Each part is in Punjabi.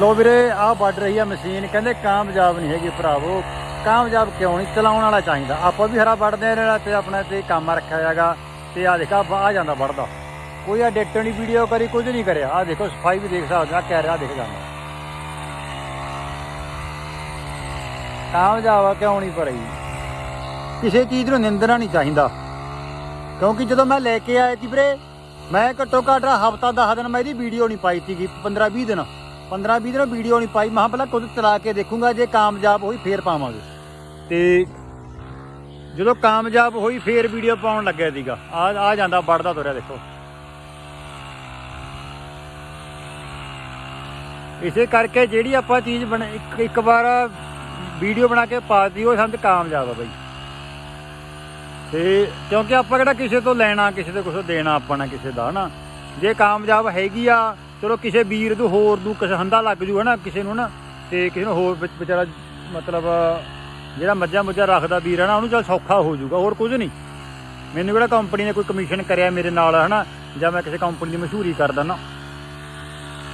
ਲੋ ਵੀਰੇ ਆਹ ਵੱਢ ਰਹੀ ਆ ਮਸ਼ੀਨ, ਕਹਿੰਦੇ ਕਾਮਯਾਬ ਨਹੀਂ ਹੈਗੀ ਭਰਾਵੋ। ਕਾਮਯਾਬ ਕਿਉਂ ਨਹੀਂ? ਚਲਾਉਣ ਵਾਲਾ ਚਾਹੀਦਾ। ਆਪਾਂ ਵੀ ਹਰਾ ਵੱਢਦੇ ਆ ਇਹਨਾਂ ਤੇ ਆਪਣੇ ਤੇ ਕੰਮ ਰੱਖਿਆ ਹੈਗਾ। ਤੇ ਆ ਦੇਖਾ ਆ ਜਾਂਦਾ ਵੱਢਦਾ। ਕੋਈ ਆ ਡਿੱਟਣ ਦੀ ਵੀਡੀਓ ਕਰੀ, ਕੁਝ ਨਹੀਂ ਕਰਿਆ। ਆ ਦੇਖੋ, ਸਫ਼ਾਈ ਵੀ ਦੇਖ ਸਕਦੇ ਆ ਕਹਿ ਰਿਹਾ ਦੇਖ ਜਾਂਦਾ ਕਾਮਯਾਬ ਆ, ਕਿਉਂ ਨਹੀਂ ਭਰੀ? ਕਿਸੇ ਚੀਜ਼ ਨੂੰ ਨਿੰਦਣਾ ਨਹੀਂ ਚਾਹੀਦਾ। ਕਿਉਂਕਿ ਜਦੋਂ ਮੈਂ ਲੈ ਕੇ ਆਇਆ ਸੀ ਵੀਰੇ, ਮੈਂ ਘੱਟੋ ਘੱਟ ਹਫਤਾ 10 ਦਿਨ ਮੈਂ ਇਹਦੀ ਵੀਡੀਓ ਨਹੀਂ ਪਾਈ ਸੀਗੀ 15 20 ਦਿਨ। 15 20 ਦਿਨ ਵੀਡੀਓ ਨਹੀਂ ਪਾਈ। ਮੈਂ ਕਿਹਾ ਪਹਿਲਾਂ ਖੁਦ ਚਲਾ ਕੇ ਦੇਖੂੰਗਾ, ਜੇ ਕਾਮਯਾਬ ਹੋਈ ਫੇਰ ਪਾਵਾਂਗੇ। ਤੇ ਜਦੋਂ ਕਾਮਯਾਬ ਹੋਈ, ਫੇਰ ਵੀਡੀਓ ਪਾਉਣ ਲੱਗਿਆ ਸੀਗਾ। ਆ ਆ ਜਾਂਦਾ ਵੜਦਾ ਤੁਰਿਆ ਦੇਖੋ। ਇਸੇ ਕਰਕੇ ਜਿਹੜੀ ਆਪਾਂ ਚੀਜ਼ ਬਣ, ਇੱਕ ਵਾਰ ਵੀਡੀਓ ਬਣਾ ਕੇ ਪਾ ਦਿੱਤੀ, ਉਹ ਸਮਝ ਕਾਮਯਾਬ ਆ ਬਾਈ। ਤੇ ਕਿਉਂਕਿ ਆਪਾਂ ਕਿਹੜਾ ਕਿਸੇ ਤੋਂ ਲੈਣਾ, ਕਿਸੇ ਤੋਂ ਕੁਝ ਦੇਣਾ ਆਪਾਂ ਨਾ, ਕਿਸੇ ਦਾ ਨਾ ਜੇ ਕਾਮਯਾਬ ਹੈਗੀ ਆ ਚਲੋ ਕਿਸੇ ਵੀਰ ਨੂੰ ਹੋਰ ਨੂੰ ਕਿਸੇ ਹੰਦਾ ਲੱਗ ਜੂ ਹਨਾ, ਕਿਸੇ ਨੂੰ ਨਾ ਤੇ ਕਿਸੇ ਨੂੰ ਹੋਰ ਵਿੱਚ ਵਿਚਾਰਾ ਮਤਲਬ ਜਿਹੜਾ ਮੱਝਾਂ ਮੁੱਝਾਂ ਰੱਖਦਾ ਵੀਰ ਹਨਾ, ਉਹਨੂੰ ਚਲ ਸੌਖਾ ਹੋ ਜਾਊਗਾ ਹੋਰ ਕੁਝ ਨਹੀਂ। ਮੈਨੂੰ ਕਿਹੜਾ ਕੰਪਨੀ ਨੇ ਕੋਈ ਕਮਿਸ਼ਨ ਕਰਿਆ ਮੇਰੇ ਨਾਲ ਹਨਾ, ਜਾਂ ਮੈਂ ਕਿਸੇ ਕੰਪਨੀ ਦੀ ਮਸ਼ਹੂਰੀ ਕਰਦਾ ਨਾ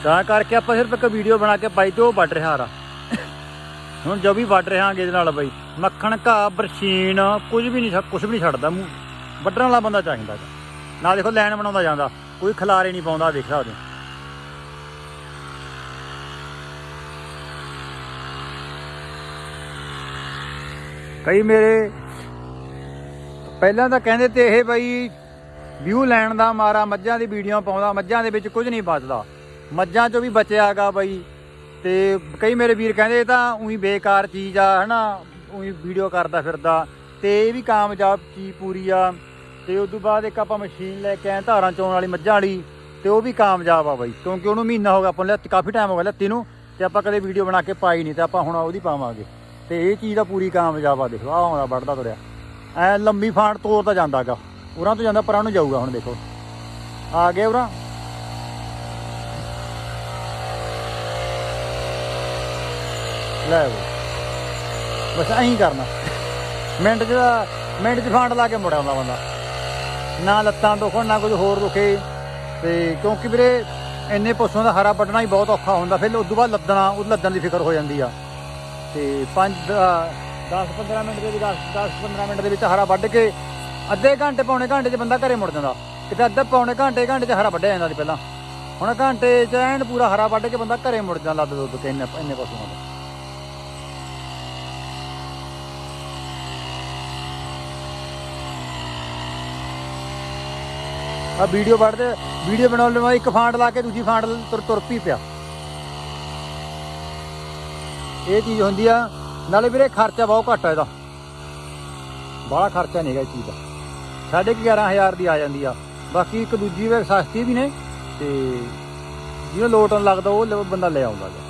ਤਾਂ ਕਰਕੇ ਆਪਾਂ ਸਿਰਫ ਇੱਕ ਵੀਡੀਓ ਬਣਾ ਕੇ ਪਾਈ ਤੇ ਉਹ ਵੱਢ ਰਿਹਾ ਰਾ ਹੁਣ ਜੋ ਵੀ ਵੱਢ ਰਹਾਂਗੇ ਇਹਦੇ ਨਾਲ ਬਾਈ, ਮੱਖਣ, ਘਾਹ, ਬਰਸ਼ੀਨ, ਕੁਝ ਵੀ ਨਹੀਂ, ਕੁਝ ਵੀ ਨਹੀਂ ਛੱਡਦਾ ਮੂੰਹ। ਵੱਢਣ ਵਾਲਾ ਬੰਦਾ ਚਾਹੀਦਾ ਨਾ ਦੇਖੋ ਲਾਈਨ ਬਣਾਉਂਦਾ ਜਾਂਦਾ, ਕੋਈ ਖਲਾਰੇ ਨਹੀਂ ਪਾਉਂਦਾ ਦੇਖ ਸਕਦੇ ਕਈ ਮੇਰੇ ਪਹਿਲਾਂ ਤਾਂ ਕਹਿੰਦੇ ਤੇ ਇਹ ਬਈ ਵਿਊ ਲੈਣ ਦਾ ਮਾਰਾ, ਮੱਝਾਂ ਦੀ ਵੀਡੀਓ ਪਾਉਂਦਾ, ਮੱਝਾਂ ਦੇ ਵਿੱਚ ਕੁਝ ਨਹੀਂ ਬਚਦਾ ਮੱਝਾਂ ਚੋਂ ਵੀ ਬਚਿਆਗਾ ਬਾਈ। ਤੇ ਕਈ ਮੇਰੇ ਵੀਰ ਕਹਿੰਦੇ ਇਹ ਤਾਂ ਉਹੀ ਬੇਕਾਰ ਚੀਜ਼ ਆ, ਹਨਾ, ਉਹੀ ਵੀਡੀਓ ਕਰਦਾ ਫਿਰਦਾ। ਤੇ ਇਹ ਵੀ ਕਾਮਯਾਬ ਚੀਜ਼ ਪੂਰੀ ਆ। ਤੇ ਉਸ ਤੋਂ ਬਾਅਦ ਇੱਕ ਆਪਾਂ ਮਸ਼ੀਨ ਲੈ ਕੇ ਆਏ ਧਾਰਾਂ ਚੋਣ ਵਾਲੀ, ਮੱਝਾਂ ਵਾਲੀ, ਤੇ ਉਹ ਵੀ ਕਾਮਯਾਬ ਆ ਬਾਈ। ਕਿਉਂਕਿ ਉਹਨੂੰ ਮਹੀਨਾ ਹੋ ਗਿਆ, ਆਪਾਂ ਨੂੰ ਕਾਫੀ ਟਾਈਮ ਹੋ ਗਿਆ ਲੱਤੀ ਨੂੰ, ਤੇ ਆਪਾਂ ਕਦੇ ਵੀਡੀਓ ਬਣਾ ਕੇ ਪਾਈ ਨਹੀਂ, ਤੇ ਆਪਾਂ ਹੁਣ ਉਹਦੀ ਪਾਵਾਂਗੇ। ਤੇ ਇਹ ਚੀਜ਼ ਦਾ ਪੂਰੀ ਕਾਮਯਾਬ ਆ, ਦੇਖੋ ਆ ਆਉਂਦਾ, ਵੱਢਦਾ ਤੁਰਿਆ। ਐ ਲੰਮੀ ਫਾਂਟ ਤੋਰਦਾ ਜਾਂਦਾਗਾ ਉਰਾਂ ਤੋਂ ਜਾਂਦਾ, ਪਰਾਂ ਨੂੰ ਜਾਊਗਾ ਹੁਣ, ਦੇਖੋ। ਆ ਗਿਆ ਉਰਾਂ। ਲੈ ਬਸ ਐਂ ਕਰਨਾ। ਮਿੰਟ ਚ ਮਿੰਟ ਚ ਫਾਂਟ ਲਾ ਕੇ ਮੁੜ ਆਉਂਦਾ ਬੰਦਾ। ਨਾ ਲੱਤਾਂ ਦੁਖਣ, ਨਾ ਕੁਝ ਹੋਰ ਦੁਖੇ। ਤੇ ਕਿਉਂਕਿ ਵੀਰੇ, ਇੰਨੇ ਪਸ਼ੂਆਂ ਦਾ ਹਰਾ ਵੱਢਣਾ ਹੀ ਬਹੁਤ ਔਖਾ ਹੁੰਦਾ। ਫਿਰ ਉਸ ਤੋਂ ਬਾਅਦ ਲੱਦਣਾ, ਉਹ ਲੱਦਣ ਦੀ ਫਿਕਰ ਹੋ ਜਾਂਦੀ ਆ। ਤੇ 5 10 15 ਮਿੰਟ ਦੇ ਵਿੱਚ 10 15 ਮਿੰਟ ਦੇ ਵਿੱਚ ਹਰਾ ਵੱਢ ਕੇ ਅੱਧੇ ਘੰਟੇ, ਪੌਣੇ ਘੰਟੇ 'ਚ ਬੰਦਾ ਘਰੇ ਮੁੜ ਜਾਂਦਾ। ਕਿਤੇ ਅੱਧੇ ਪੌਣੇ ਘੰਟੇ ਘੰਟੇ 'ਚ ਹਰਾ ਵੱਢਿਆ ਜਾਂਦਾ ਸੀ ਪਹਿਲਾਂ। ਹੁਣ ਘੰਟੇ 'ਚ ਐਨ ਪੂਰਾ ਹਰਾ ਵੱਢ ਕੇ ਬੰਦਾ ਘਰੇ ਮੁੜ ਜਾਂਦਾ ਲੱਦ ਦੁੱਧ ਕੇ ਇੰਨੇ ਇੰਨੇ ਪਸ਼ੂਆਂ ਦਾ ਆ ਵੀਡੀਓ ਵੱਢਦੇ, ਵੀਡੀਓ ਬਣਾਉਣ ਲਈ ਇੱਕ ਫਾਂਡ ਲਾ ਕੇ ਦੂਜੀ ਫਾਂਡ ਤੁਰ ਤੁਰ ਪੀ ਪਿਆ। ਇਹ ਚੀਜ਼ ਹੁੰਦੀ ਆ, ਨਾਲੇ ਵੀਰੇ ਖਰਚਾ ਬਹੁਤ ਘੱਟ ਆ ਇਹਦਾ। ਬੜਾ ਖਰਚਾ ਨਹੀਂ ਹੈਗਾ ਇਸ ਚੀਜ਼ ਦਾ। ਸਾਢੇ ਕੁ 11000 ਦੀ ਆ ਜਾਂਦੀ ਆ। ਬਾਕੀ ਇੱਕ ਦੂਜੀ ਵੇ ਸਸਤੀ ਵੀ ਨੇ ਤੇ ਜਿਹਨੂੰ ਲੋਟ ਲੱਗਦਾ ਉਹ ਬੰਦਾ ਲੈ ਆਉਂਦਾ ਗਾ।